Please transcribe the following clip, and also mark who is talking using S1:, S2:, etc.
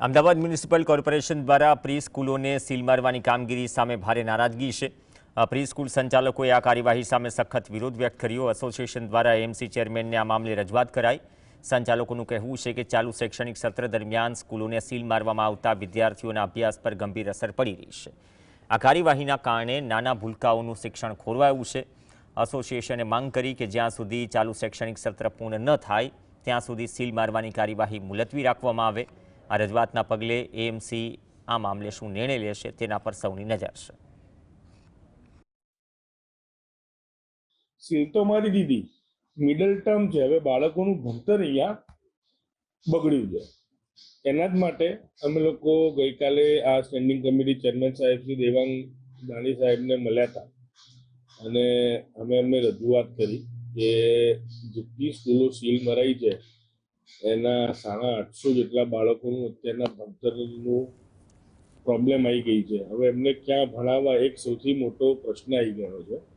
S1: Ahmedabad municipal corporation દ્વારા pre સ્કૂલોને seal મારવાની કામગીરી સામે ભારે નારાજગી છે. પ્રી સ્કૂલ સંચાલકોએ આ કાર્યવાહી સામે સખત વિરોધ વ્યક્ત કર્યો. એસોસિએશન દ્વારા એમસી ચેરમેનને આ મામલે રજૂઆત કરાઈ. સંચાલકોનું કહેવું છે કે ચાલુ શૈક્ષણિક સત્ર દરમિયાન સ્કૂલોને સીલ મારવામાં આવતા વિદ્યાર્થીઓના અભ્યાસ પર ગંભીર અસર પડી રહી છે. આ કાર્યવાહીના કારણે નાના ભૂલકાઓનું શિક્ષણ ખોરવાયું છે. એસોસિએશને માંગ કરી કે જ્યાં સુધી ચાલુ શૈક્ષણિક સત્ર પૂર્ણ ન થાય, ત્યાં સુધી સીલ મારવાની કાર્યવાહી મુલતવી રાખવામાં આવે. આ રજૂઆતના પગલે એએમસી આ મામલે શું નિર્ણય લેશે તેના પર સૌની નજર છે.
S2: સીલ તો મારી દીધી. મિડલ ટર્મ છે. હવે બાળકોનું ભણતર અહીંયા બગડ્યું છે. એના જ માટે અમે લોકો ગઈકાલે આ સ્ટેન્ડિંગ કમિટી ચેરમેન સાહેબ શ્રી દેવાંગ દાણી સાહેબને મળ્યા હતા. અને અમે એમને રજૂઆત કરી કે જેટલી સ્કૂલો સીલ મરાઈ છે એના સાડા આઠસો જેટલા બાળકોનું અત્યારના ભણતરનું પ્રોબ્લેમ આવી ગઈ છે. હવે એમને ક્યાં ભણાવવા એક સૌથી મોટો પ્રશ્ન આવી ગયો છે.